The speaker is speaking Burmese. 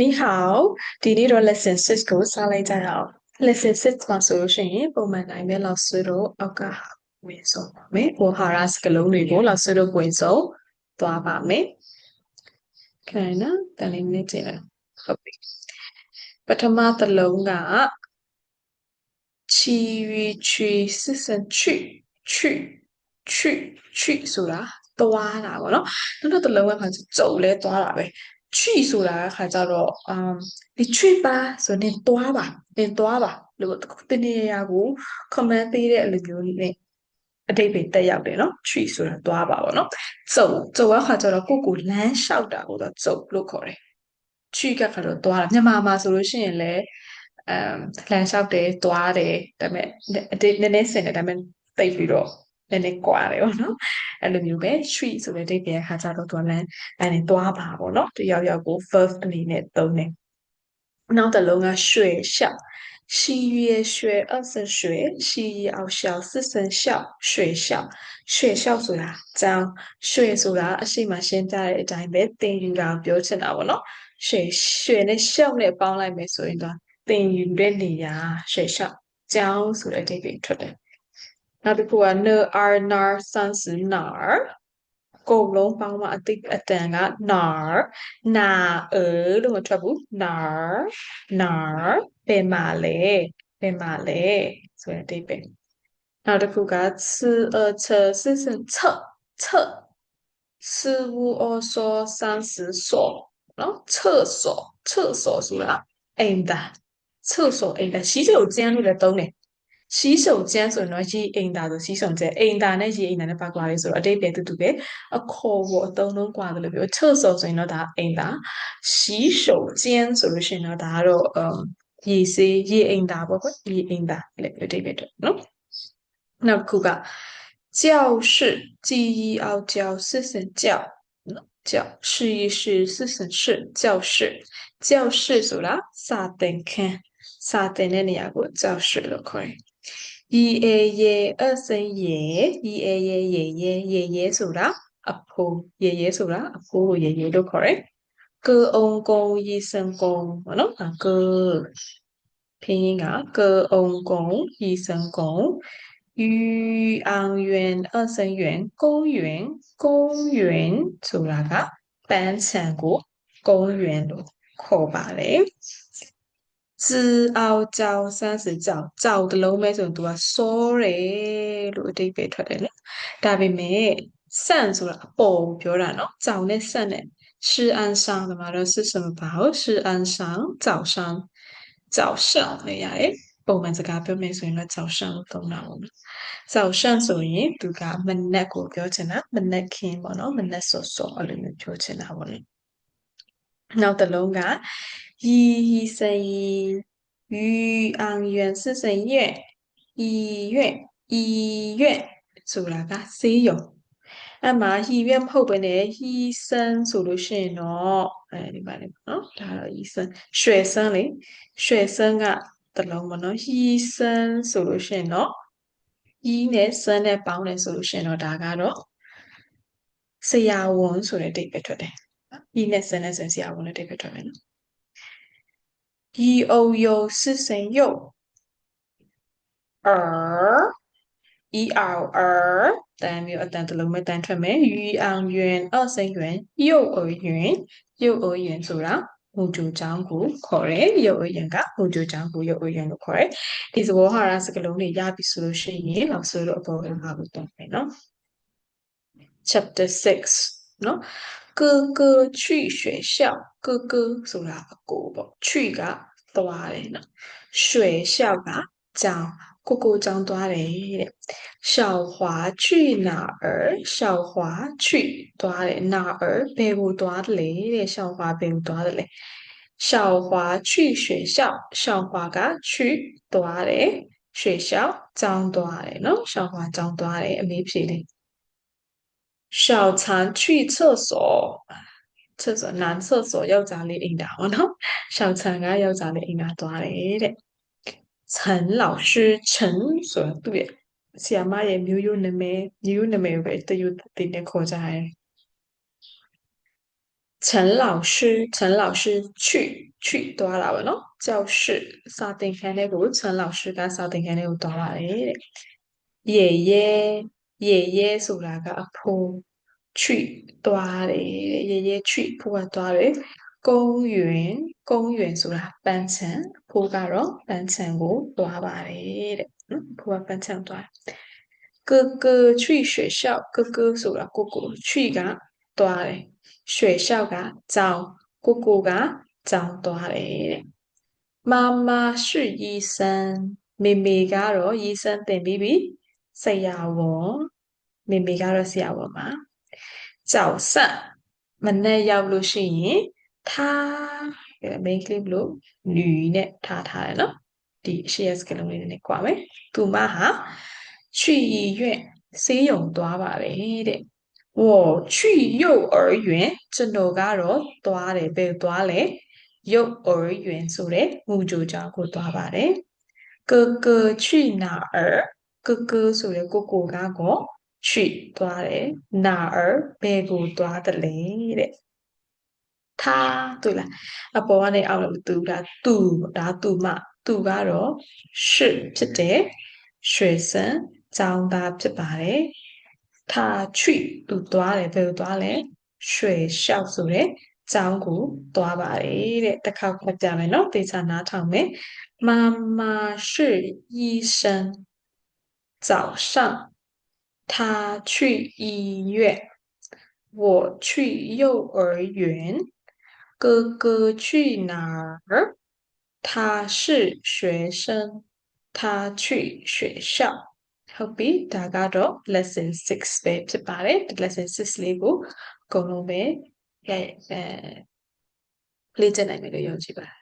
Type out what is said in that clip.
你好，ဒီနေ့တော့ lesson 6ကိုစလိုက်ကြရအောင် lesson 6မှာဆိုလို့ရှိရင်ပုံမှန်တိုင်းပဲလောက်ဆွေးတော့အောက်ကဝင်ဆုံးပါမယ်။ဝဟာရစကလုံးတွေကိုလောက်ဆွေးတော့ဝင်ဆုံးသွားပါမယ်။ခိုင်နော်တန်လေးနည်းကျင်လားဟုတ်ပြီ။ပထမတစ်လုံးကချီရီချီစစ်စံချွချွချွချွဆိုတာသွားတာပေါ့နော်။နောက်တစ်လုံးကခါကျုံလဲသွားတာပဲ။ 去ဆိုတာအခါကျတော့အမ်ဒီ trip ပါဆိုနေတွားပါနေတွားပါလို့တင်းနေရကို comment ပေးတဲ့အလိုမျိုးနဲ့အတိတ်ပဲတက်ရောက်တယ်နော် tree ဆိုတာတွားပါဗောနော်စုပ်စုပ်ကခါကျတော့ကိုကိုလမ်းလျှောက်တာကိုတော့စုပ်လို့ခေါ်တယ် tree ကခါတော့တွားတာမြန်မာမှာဆိုလို့ရှိရင်လည်းအမ်လမ်းလျှောက်တယ်တွားတယ်ဒါပေမဲ့အတိတ်နည်းနည်းဆင်တယ်ဒါပေမဲ့တိတ်ပြီးတော့ နည်းနည်းကွာတယ်ပေါ့နော်အဲ့လိုမျိုးပဲ tree ဆိုတဲ့ဒိတ်ပြန်ခါကြတော့သူကလမ်းအဲ့နေသွားပါပေါ့နော်တယောက်ယောက်ကို verb အနေနဲ့သုံးတယ်နောက်တစ်လုံးကရွှေရှောက်西月学二十学，西奥小四声笑，学校学校ဆိုတာကျောင်းရွှေဆိုတာအရှိမရှင်းကြတဲ့အတိုင်းပဲသင်ယူတာပြောချင်တာပေါ့နော်ရွှေရွှေနဲ့ရှောက်နဲ့ပေါင်းလိုက်မယ်ဆိုရင်တော့သင်ယူတဲ့နေရာရွှေရှောက်ကျောင်းဆိုတဲ့အဓိပ္ပာယ်ထွက်တယ် နောက်တစ်ခုက ner arnar sans nar ကုန်လုံးပေါင်းမှအတိအတန်က nar na အလို့မထွက်ဘူး nar nar ပင်မာလေပင်မာလေဆိုတဲ့အဓိပ္ပာယ်နောက်တစ်ခုက c a c စစချချစဘူအစောဆန်းစစောနော်ချစောချစောဆိုတာအိမ်သားချစောအိမ်သားရှိတယ်ကိုကျန်းလို့လည်းသုံးတယ် စီးစုံကျန်းဆိုရင်တော့ရေအိမ်သာဆိုစီးစုံကျန်းအိမ်သာနဲ့ရေအိမ်သာနဲ့ပါကွာလေးဆိုတော့အတိတ်ပဲတူတူပဲအခေါ်ကိုအသုံးလုံးကွာတယ်လို့ပြောချွတ်စုံဆိုရင်တော့ဒါအိမ်သာစီးစုံကျန်းဆိုလို့ရှိရင်တော့ဒါကတော့အမ်ရေစေးရေအိမ်သာပေါ့ကွရေအိမ်သာလည်းအတိတ်ပဲတော့နော်နောက်တစ်ခုက教室记忆奥教四声教教试一试四声是教室教室ဆိုတာစာသင်ခန်းစာသင်တဲ့နေရာကို教室လို့ခေါ်တယ် ရေရေအစင်ရေရေရေရေရေရေရေဆိုတာအဖိုးရေရေဆိုတာအဖိုးကိုရေရေလို့ခေါ်တယ်ကအုံကုံရေစံကုံနော်က拼音啊，歌翁宫、医生宫、渔昂园、二生园、公园、公园，出来个单山谷公园路，可吧嘞？ ယ်။自傲ကြော30ကြောကြောတလုံးပဲဆိုရင် तू ကစောတယ်လို့အတိတ်ပဲထွက်တယ်နော်ဒါပေမဲ့ဆန့်ဆိုတာအပေါ်ပြောတာနော်ကြောင်နဲ့ဆန့်နဲ့是安上的嘛တော့是什么吧是安上早上早上လည်းရတယ်ပုံမှန်စကားပြောမယ်ဆိုရင်တော့早上လို့သုံးတာပေါ့နော်早上ဆိုရင်သူကမနက်ကိုပြောချင်တာမနက်ခင်းပေါ့နော်မနက်စောစောအဲ့လိုမျိုးပြောချင်တာပေါ့နော် နောက်တစ်လုံးကရီရီစင်ယူအောင်ရွန်စစ်စင်ရဲ့ဤရွက်ဤရွက်ဆိုတာကဆေးရုံအဲ့မှာဟီရွက်မဟုတ်ဘဲနဲ့ဟီဆန်ဆိုလို့ရှိရင်တော့အဲဒီပါလေပေါ့နော်ဒါတော့ဟီဆန်ရွှေဆန်လေရွှေဆန်ကတလုံးပေါ့နော်ဟီဆန်ဆိုလို့ရှိရင်တော့ဤနဲ့ဆန်နဲ့ပေါင်းတယ်ဆိုလို့ရှိရင်တော့ဒါကတော့ဆရာဝန်ဆိုတဲ့အဓိပ္ပာယ်ထွက်တယ် ဒီနဲ့စနဲ့စင်ဆရာဝန်တို့တိတ်ပဲထွက်မယ်နော်ဒီအုံယုံစစ်စင်ယုံအ er တန်မျိုးအတန်တစ်လုံးပဲတန်ထွက်မယ်ယူအောင်ယွင်အစိန်ယွင်ယုတ်အယွင်ယုတ်အယွင်ဆိုတာဟိုဂျိုချောင်းကိုခေါ်တယ်ရုပ်အရင်ကဟိုဂျိုချောင်းကိုရုပ်အရင်လို့ခေါ်တယ်ဒီသဘောဟာရစကလုံးတွေရပြီဆိုလို့ရှိရင်လောက်ဆိုလို့အပေါ်ကဟာကိုတွန်းမယ်နော် chapter 6 နော်ကကချွီရွှေရှောက်ကကဆိုတာအကိုပေါ့ချွီကသွားတယ်နော်ရွှေရှောက်ကကြောင်ကိုကိုကြောင်သွားတယ်တဲ့ရှောက်ဟွာချွီနာယ်ရှောက်ဟွာချွီသွားတယ်နာယ်ဘယ်ကိုသွားတယ်လဲတဲ့ရှောက်ဟွာဘယ်ကိုသွားတယ်လဲရှောက်ဟွာချွီရွှေရှောက်ရှောက်ဟွာကချွီသွားတယ်ရွှေရှောက်ကြောင်သွားတယ်နော်ရှောက်ဟွာကြောင်သွားတယ်အမေဖြေလေး 小常去厕所厕所男厕所ယောက်ျားလေးအိမ်တာပေါ့နော်小常ကယောက်ျားလေးအိမ်တာသွားတယ်တဲ့陈老师陈ဆိုတာသူ့ရဲ့ဆရာမရဲ့မျိုးရိုးနာမည်မျိုးရိုးနာမည်ပဲတယူတင်နေခေါ်ကြတယ် 陈老师陈老师去去သွားတာပေါ့နော်教室စာသင်ခန်းထဲကို陈老师ကစာသင်ခန်းထဲကိုသွားပါတယ်တဲ့爷爷 爷爷ဆိုတာကအဖိုး去သွားတယ်တဲ့爷爷去ဖိုးကသွားတယ်公园公园ဆိုတာပန်းခြံဖိုးကတော့ပန်းခြံကိုသွားပါတယ်တဲ့နော်ဖိုးကပန်းခြံသွားတယ်哥哥去学校哥哥ဆိုတာကိုကို去ကသွားတယ်学校ကကျောင်းကိုကိုကကျောင်းသွားတယ်တဲ့妈妈是医生မေမေကတော့医生သင်ပြီးပြီ ဆရာဝန်မေမေကတော့ဆရာဝန်ပါ早上မနေ့ရောက်လို့ရှိရင်ထားအဲ main claim လို့女နဲ့ထားထားတယ်နော်ဒီရှေ့ရစကလုံးလေးနဲ့ကြွားမယ်သူမဟာ去医院ဆေးရုံသွားပါတယ်တဲ့我去幼儿园ကျွန်တော်ကတော့သွားတယ်ဘယ်သွားလဲ幼儿园ဆိုတဲ့ငူကြိုကျောင်းကိုသွားပါတယ်哥哥去哪儿 哥哥ဆိုတဲ့ကိုကိုကကော去သွားတယ်哪儿ဘယ်ကိုသွားတယ်လဲတဲ့他对လားအပေါ်ကနေအောက်လို့သူဒါသူဒါသူမသူကတော့是ဖြစ်တယ်学生ကျောင်းသားဖြစ်ပါတယ်他去သူသွားတယ်ဘယ်ကိုသွားလဲ学校ဆိုတဲ့ကျောင်းကိုသွားပါတယ်တဲ့တစ်ခေါက်ဖတ်ကြမယ်နော်သေချာနားထောင်မယ်妈妈是医生 早上他去医院我去幼儿园哥哥去哪儿他是学生他去学校 hope 大家都 Lesson Six，peps about it lessons leave go no way yeah yeah leave it in the middle of july